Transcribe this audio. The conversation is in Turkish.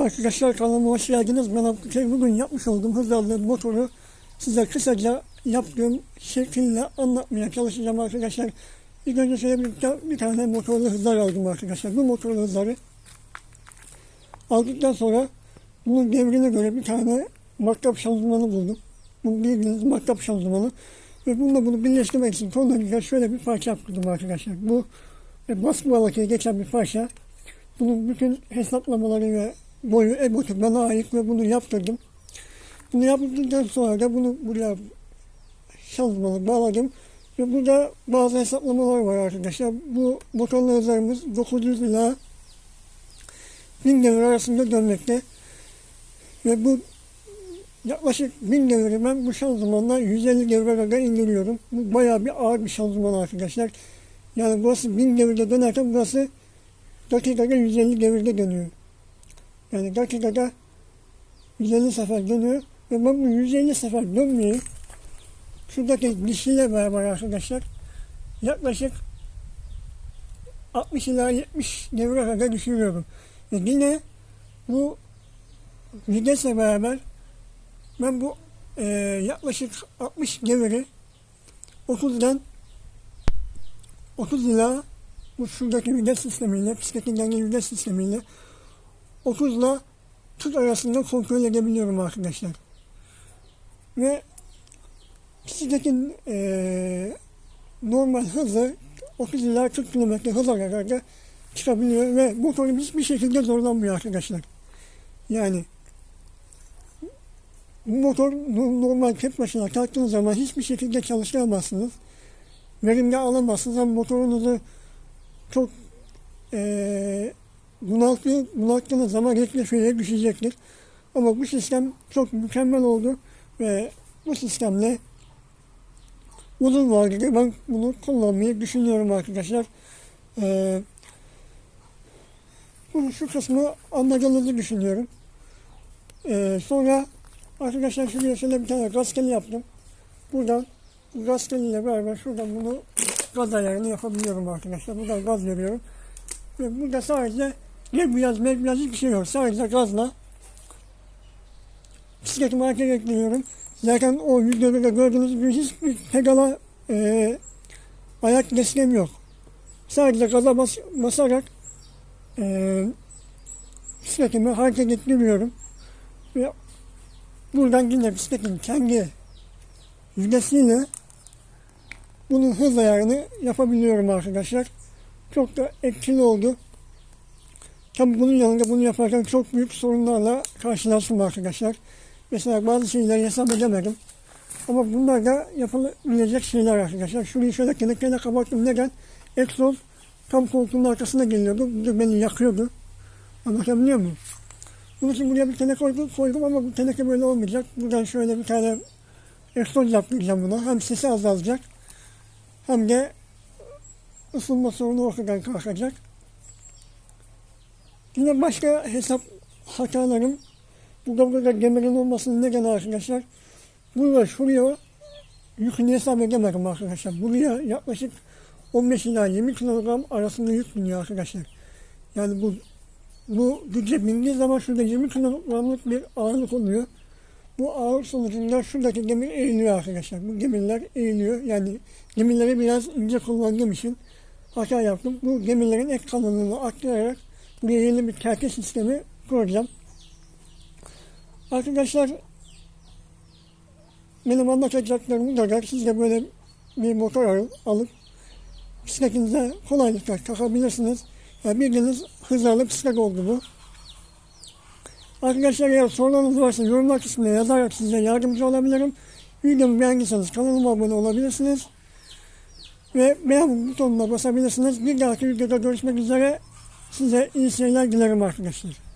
Arkadaşlar kanalıma hoş geldiniz. Ben. Bugün yapmış olduğum hızlı motoru size kısaca yaptığım şekilde anlatmaya çalışacağım arkadaşlar. İlk önce şöyle bir, bir tane motorlu hızlar aldım arkadaşlar. Bu motorlu hızları aldıktan sonra bunun devrine göre bir tane matkap şanzımanı buldum. Bu bildiğiniz matkap şanzımanı. Ve bununla bunu birleştirmek için tonlarıyla şöyle bir parça yaptırdım arkadaşlar. Bu e, baskı geçen bir parça. Bunun bütün hesaplamaları ve boyu ebotu bana ait ve bunu yaptırdım. Bunu yaptıktan sonra da bunu buraya şanzımanı bağladım. Ve burada bazı hesaplamalar var arkadaşlar. Bu motorlu hızlarımız 900 ila 1000 devir arasında dönmekte. Ve bu yaklaşık 1000 deviri ben bu şanzımanla 150 devre kadar indiriyorum. Bu bayağı bir ağır bir şanzıman arkadaşlar. Yani burası 1000 devirde dönerken burası dakikada 150 devirde dönüyor. Yani dakikada 150 sefer dönüyor. Ve ben bu 150 sefer dönmeyi şuradaki dişiyle beraber arkadaşlar yaklaşık 60 ila 70 devre kadar düşürüyorum. Ve yine bu vitesle beraber ben bu e, yaklaşık 60 deviri 30'dan 30 ila bu şuradaki vites sistemiyle, bisikletin denge vites sistemiyle 30 ile 40 arasında kontrol edebiliyorum arkadaşlar. Ve bisikletin e, normal hızı 30 ila 40 km hıza kadar da çıkabiliyor ve motorum hiçbir şekilde zorlanmıyor arkadaşlar. Yani bu motor no- normal tek başına kalktığınız zaman hiçbir şekilde çalıştıramazsınız. Verimli alamazsınız ama motorunuzu çok eee bunaltı, bunalttığınız zaman rekleşmeye düşecektir. Ama bu sistem çok mükemmel oldu ve bu sistemle uzun vadede ben bunu kullanmayı düşünüyorum arkadaşlar. Eee bu şu kısmı anladığınızı düşünüyorum. Eee sonra arkadaşlar şuraya şöyle bir tane gazkeli yaptım. Buradan bu gazkeliyle beraber şuradan bunu gaz ayarını yapabiliyorum arkadaşlar. Buradan gaz veriyorum. Ve burada sadece ne biraz ne biraz hiçbir şey yok. Sadece gazla bisikletimi hareket ettiriyorum. Zaten o videoda da gördüğünüz gibi hiçbir pedala e, ayak desteğim yok. Sadece gaza bas, basarak e, bisikletimi hareket ettiriyorum. Ve buradan yine bisikletin kendi yüzdesiyle bunun hız ayarını yapabiliyorum arkadaşlar. Çok da etkili oldu. Tabii bunun yanında bunu yaparken çok büyük sorunlarla karşılaştım arkadaşlar. Mesela bazı şeyleri hesap edemedim. Ama bunlar da yapılabilecek şeyler arkadaşlar. Şurayı şöyle kenekeyle kapattım. Neden? Egzoz tam koltuğun arkasına geliyordu. Bu beni yakıyordu. Anlatabiliyor muyum? Bunun için buraya bir teneke koydum, koydum ama bu teneke böyle olmayacak. Buradan şöyle bir tane egzoz yaptıracağım buna. Hem sesi azalacak hem de ısınma sorunu ortadan kalkacak. Yine başka hesap hatalarım. Burada burada demirin olmasının nedeni arkadaşlar. Burada şuraya yükünü hesap edemedim arkadaşlar. Buraya yaklaşık 15 ila 20 kilogram arasında yük biniyor arkadaşlar. Yani bu bu güce bindiği zaman şurada 20 kilogramlık bir ağırlık oluyor. Bu ağır sonucunda şuradaki demir eğiliyor arkadaşlar. Bu demirler eğiliyor. Yani demirleri biraz ince kullandığım için hata yaptım. Bu demirlerin ek kalınlığını arttırarak yeni bir terke sistemi kuracağım. Arkadaşlar benim anlatacaklarım bu kadar. Siz de böyle bir motor al- alıp bisikletinize kolaylıkla takabilirsiniz. Yani bildiğiniz hızlarlı bisiklet oldu bu. Arkadaşlar eğer sorularınız varsa yorumlar kısmına yazarak size yardımcı olabilirim. Videomu beğendiyseniz kanalıma abone olabilirsiniz. Ve beğen butonuna basabilirsiniz. Bir dahaki videoda görüşmek üzere. Size iyi seyirler dilerim arkadaşlar.